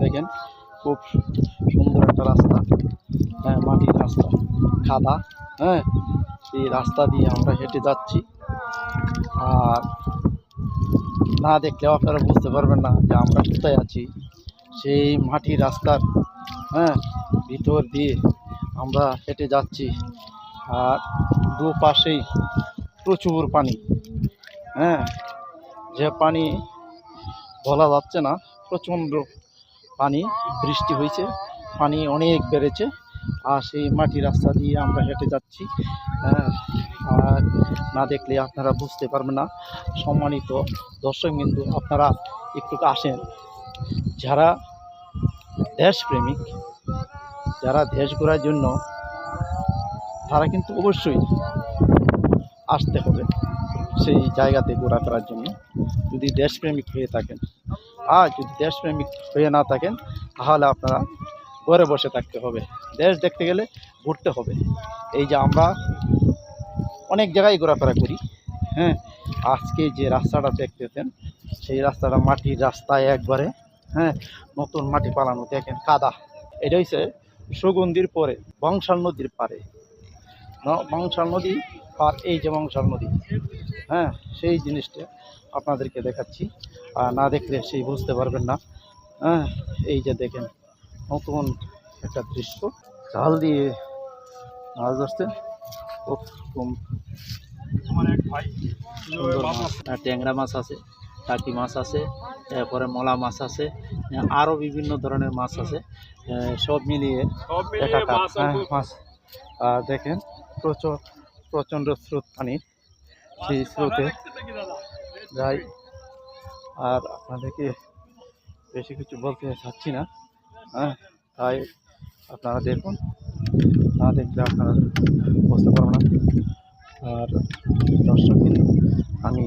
দেখেন, খুব সুন্দর একটা রাস্তা। হ্যাঁ মাটির রাস্তা, খাদা হ্যাঁ এই রাস্তা দিয়ে আমরা হেঁটে যাচ্ছি। আর না দেখলেও আপনারা বুঝতে পারবেন না যে আমরা কোথায় আছি। সেই মাটির রাস্তার হ্যাঁ ভিতর দিয়ে আমরা হেঁটে যাচ্ছি। আর দুপাশেই প্রচুর পানি। হ্যাঁ যে পানি বলা যাচ্ছে না, প্রচণ্ড পানি, বৃষ্টি হয়েছে, পানি অনেক বেড়েছে, আর সেই মাটি রাস্তা দিয়ে আমরা হেঁটে যাচ্ছি। হ্যাঁ আর না দেখলে আপনারা বুঝতে পারবেন না। সম্মানিত দর্শক কিন্তু আপনারা একটু আসেন। যারা দেশপ্রেমিক, যারা দেশ ঘোরার জন্য, তারা কিন্তু অবশ্যই আসতে হবে সেই জায়গাতে ঘোরাফেরার জন্য। যদি দেশপ্রেমিক হয়ে থাকেন আর যদি দেশপ্রেমিক হয়ে না থাকেন, তাহলে আপনারা ঘরে বসে থাকতে হবে। দেশ দেখতে গেলে ঘুরতে হবে। এই যে আমরা অনেক জায়গায় ঘোরাফেরা করি হ্যাঁ? আজকে যে রাস্তাটা দেখতেছেন, সেই রাস্তাটা মাটির রাস্তায় একবারে হ্যাঁ? নতুন মাটি পালানো দেখেন, কাদা। এটা হচ্ছে সুগন্ধির পরে, বংশাল নদীর পারে বংশাল নদী আর এই যে বংশাল নদী। হ্যাঁ সেই জিনিসটা আপনাদেরকে দেখাচ্ছি। আর না দেখলে সেই বুঝতে পারবেন না। হ্যাঁ এই যে দেখেন নতুন একটা দৃশ্য। জাল দিয়ে মাছ ধরছে। খুব কম ট্যাংরা মাছ আছে টাকি মাছ আছে তারপরে মলা মাছ আছে আরও বিভিন্ন ধরনের মাছ আছে। সব মিলিয়ে একাকার। হ্যাঁ মাছ। আর দেখেন প্রচুর প্রচণ্ড স্রোত পানি সেই স্রোতে যাই। আর আপনাদেরকে বেশি কিছু বলতে চাচ্ছি না হ্যাঁ তাই আপনারা দেখুন না দেখলে আপনারা বুঝতে পারবেন না। আর দর্শক আমি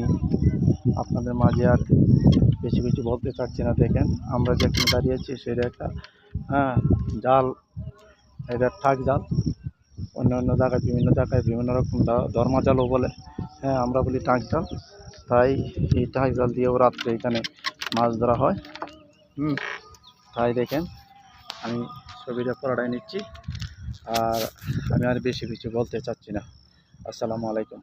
আপনাদের মাঝে আর বেশি কিছু বলতে চাচ্ছি না দেখেন আমরা যেখানে দাঁড়িয়েছি সেটা একটা হ্যাঁ জাল এটা ঠাক জাল অন্য অন্য জায়গায় বিভিন্ন জায়গায় বিভিন্ন রকম ধর্মা জালও বলে হ্যাঁ আমরা বলি টাঁক জাল। তাই এই টাঁক জাল দিয়েও রাত্রে এখানে মাছ ধরা হয়। হুম, তাই দেখেন, আমি ছবিটা পড়াটাই নিচ্ছি। আর আমি আর বেশি কিছু বলতে চাচ্ছি না। আসসালামু আলাইকুম।